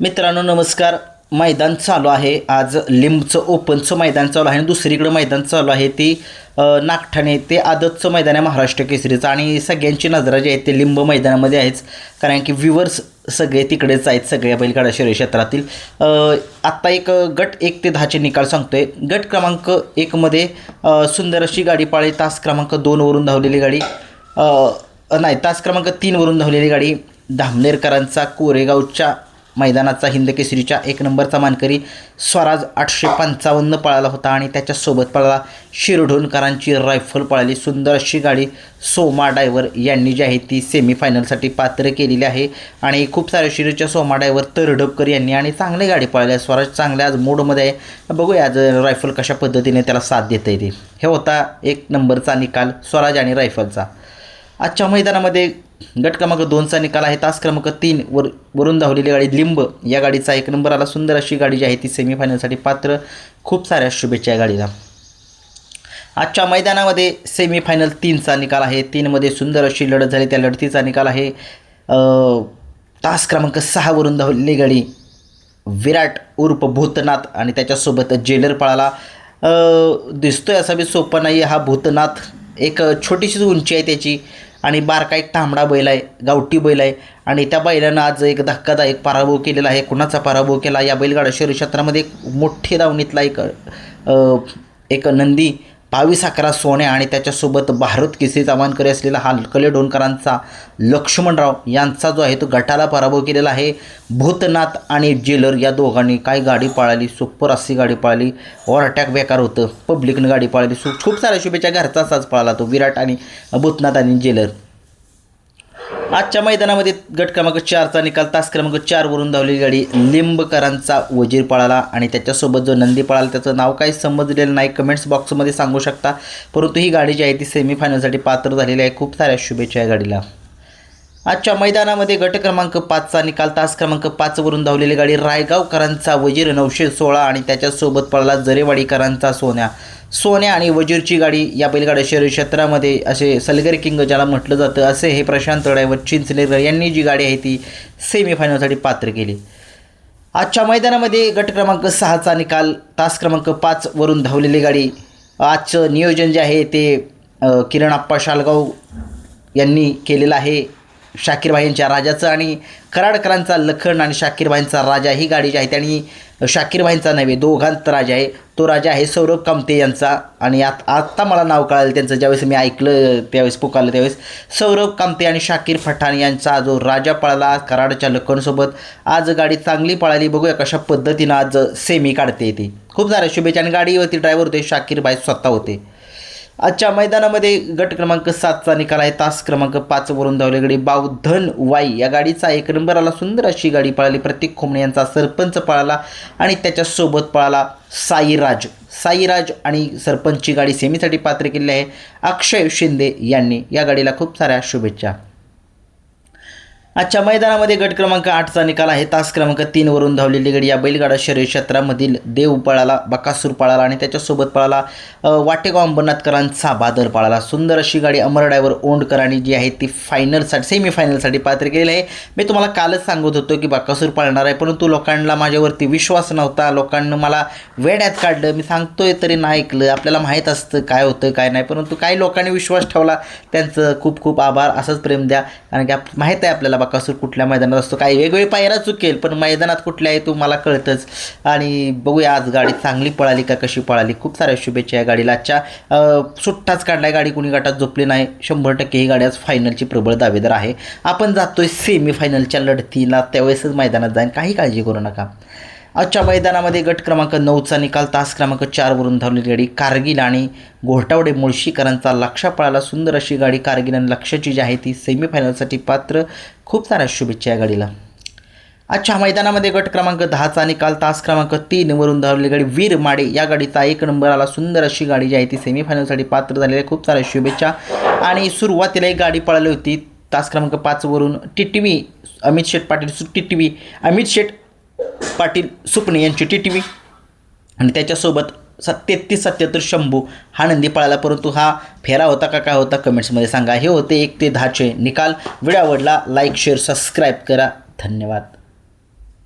मित्रांनो नमस्कार. मैदान चालू आहे. आज लिंबचं ओपनचं मैदान चालू आहे आणि दुसरीकडं मैदान चालू आहे ती नागठाणे ते आदतचं मैदान आहे महाराष्ट्र केसरीचं. आणि सगळ्यांची नजरा जी आहे ते लिंब मैदानामध्ये आहेच. कारण की व्ह्युअर्स सगळे तिकडेच आहेत सगळ्या बैलगाडा शरीर क्षेत्रातील. आत्ता एक गट एक ते दहाचे निकाल सांगतो आहे गट क्रमांक एकमध्ये सुंदर अशी गाडी पाळी. तास क्रमांक दोनवरून धावलेली गाडी. नाही तास क्रमांक तीनवरून धावलेली गाडी. धामनेरकरांचा कोरेगावच्या मैदानाचा हिंदकेसरीच्या एक नंबरचा मानकरी स्वराज आठशे पंचावन्न पळाला होता आणि त्याच्यासोबत पळाला शिरढोणकरांची रायफल पळाली. सुंदर अशी गाडी सोमा डायव्हर यांनी जी आहे ती सेमीफायनलसाठी पात्र केलेली आहे. आणि खूप साऱ्या शिरीच्या सोमा डायव्हर तरडपकर यांनी आणि चांगली गाडी पळाली आहे. स्वराज चांगल्या आज मूडमध्ये आहे. बघूया आज रायफल कशा पद्धतीने त्याला साथ देता येते. हे होता एक नंबरचा निकाल. स्वराज आणि रायफलचा. आजच्या मैदानामध्ये गट क्रमांक दोनचा निकाल आहे. तास क्रमांक तीन वर वरून धावलेली गाडी लिंब. या गाडीचा एक नंबर आला. सुंदर अशी गाडी जी आहे ती सेमीफायनलसाठी पात्र. खूप साऱ्या शुभेच्छा या गाडीला. आजच्या मैदानामध्ये सेमीफायनल तीनचा निकाल आहे. तीनमध्ये सुंदर अशी लढत झाली. त्या लढतीचा निकाल आहे. तास क्रमांक सहावरून धावलेली गाडी विराट उर्फ भूतनाथ आणि त्याच्यासोबत जेलर पळाला. दिसतोय असा बी सोपा नाही हा भूतनाथ एक छोटीशीच उंची आहे त्याची आणि बारका एक तांबडा बैल आहे गावठी बैल आहे. आणि त्या बैलानं आज एक धक्कादायक पराभव केलेला आहे. कुणाचा पराभव केला? या बैलगाडा शहरी क्षेत्रामध्ये एक मोठी दावणीतला एक एक नंदी बावीस अकरा सोन्या आणि त्याच्यासोबत भारत केसरी मानकरी असलेला हा कले डोणकरांचा लक्ष्मणराव यांचा जो आहे तो गटाला पराभव केलेला आहे. भूतनाथ आणि जेलर या दोघांनी काय गाडी पाळाली? सुपर अशी गाडी पाळली. वॉर अटॅक बेकार होतं. पब्लिकनं गाडी पाळली. सु खूप साऱ्या शुभेच्या घरचा असाच पाळाला तो. विराट आणि भूतनाथ आणि जेलर. आजच्या मैदानामध्ये गट क्रमांक चारचा निकाल तास क्रमांक चारवरून धावलेली गाडी लिंबकरांचा वजीर पळाला आणि त्याच्यासोबत जो नंदी पळाला त्याचं नाव काही समजलेलं नाही. कमेंट्स बॉक्समध्ये सांगू शकता. परंतु ही गाडी जी आहे ती सेमीफायनलसाठी पात्र झालेली आहे. खूप साऱ्या शुभेच्छा या गाडीला. आजच्या मैदानामध्ये गट क्रमांक पाचचा निकाल तास क्रमांक पाचवरून धावलेली गाडी रायगावकरांचा वजीर नऊशे सोळा आणि त्याच्यासोबत पळाला जरेवाडीकरांचा सोन्या. सोन्या आणि वजीरची गाडी या बैलगाड्या शहरी क्षेत्रामध्ये असे सलगर किंग ज्याला म्हटलं जातं असे हे प्रशांत ड्रायव्हर चिंचलेकर यांनी जी गाडी आहे ती सेमीफायनलसाठी पात्र केली. आजच्या मैदानामध्ये गट क्रमांक सहाचा निकाल तास क्रमांक पाचवरून धावलेली गाडी आजचं नियोजन जे आहे ते किरण आप्पा शालगाव यांनी केलेलं आहे. शाकीरबाईंच्या राजाचं आणि कराडकरांचा लखन आणि शाकीरबाईंचा राजा ही गाडी जी आहे त्यांनी शाकीरबाईंचा नव्हे दोघांत राजा आहे. तो राजा आहे सौरभ कामते यांचा. आणि आत आत्ता मला नाव कळालं त्यांचं. ज्यावेळेस मी ऐकलं त्यावेळेस पुकारलं त्यावेळेस सौरभ कामते आणि शाकीर फठाण यांचा जो राजा पळाला कराडच्या लखनसोबत आज गाडी चांगली पळाली. बघूया कशा पद्धतीनं आज सेमी काढते ती. खूप साऱ्या शुभेच्छा. आणि गाडीवरती ड्रायव्हर होते शाकीरबाई स्वतः होते. आजच्या मैदानामध्ये गट क्रमांक सातचा निकाल आहे. तास क्रमांक पाचवरून धावली गाडी बावधन वाई. या गाडीचा एक नंबर आला. सुंदर अशी गाडी पळाली. प्रतीक खोमणे यांचा सरपंच पळाला आणि त्याच्यासोबत पळाला साईराज. साईराज आणि सरपंचची गाडी सेमीसाठी पात्र केली आहे. अक्षय शिंदे यांनी या गाडीला खूप साऱ्या शुभेच्छा. आजच्या मैदानामध्ये गट क्रमांक आठचा निकाल आहे. तास क्रमांक तीनवरून धावलेली गडी या बैलगाडा शहरी क्षेत्रामधील देव पळाला बकासूर पळाला आणि त्याच्यासोबत पळाला वाटेगाव अंबरनाथकरांचा बादल पळाला. सुंदर अशी गाडी अमर ओंडकरांनी जी आहे ती फायनलसाठी सेमीफायनलसाठी पात्र केलेली आहे. मी तुम्हाला कालच सांगत होतो की बकासूर पळणार आहे परंतु लोकांना माझ्यावरती विश्वास नव्हता. लोकांना मला वेड्यात काढलं. मी सांगतोय तरी नाही ऐकलं. आपल्याला माहीत असतं काय होतं काय नाही. परंतु काही लोकांनी विश्वास ठेवला. त्यांचं खूप खूप आभार. असंच प्रेम द्या. कारण की माहीत आहे आपल्याला बकासूर कुठल्या मैदानात असतो काही वेगवेगळी पायरा चुकेल पण मैदानात कुठल्या आहे तू मला कळतंच. आणि बघूया आज गाडी चांगली पळाली का कशी पळाली. खूप साऱ्या शुभेच्छा या गाडीला. आजच्या सुट्टाच काढलाय गाडी कुणी गटात झोपली नाही. शंभर टक्के ही गाडी आज फायनलची प्रबळ दावेदार आहे. आपण जातोय सेमीफायनलच्या लढतीला त्यावेळेसच मैदानात जाईन. काही काळजी करू नका. आजच्या मैदानामध्ये गट क्रमांक नऊचा निकाल तास क्रमांक चारवरून धावलेली गाडी कारगिल आणि घोटावडे मुळशीकरांचा लक्ष पळाला सुंदर अशी गाडी कारगिल आणि लक्षाची जी आहे ती सेमीफायनलसाठी पात्र. खूप साऱ्या शुभेच्छा या गाडीला. आजच्या मैदानामध्ये गट क्रमांक दहाचा निकाल तास क्रमांक तीनवरून धावलेली गाडी वीर माडे. या गाडीचा एक नंबर आला सुंदर अशी गाडी जी आहे ती सेमीफायनलसाठी पात्र झालेली आहे. खूप साऱ्या शुभेच्छा. आणि सुरुवातीला एक गाडी पळाली होती तास क्रमांक पाचवरून T T V Amit Sheth Patil T T V Amit Sheth Patil Supane यांची टी टी व्ही आणि त्याच्यासोबत सत तेहतीस सत्याहत्तर शंभू हा नंदी पळाला परंतु हा फेरा होता का काय होता कमेंट्समध्ये सांगा. हे होते एक ते दहाचे निकाल. व्हिडिओ आवडला लाईक शेअर सबस्क्राईब करा. धन्यवाद.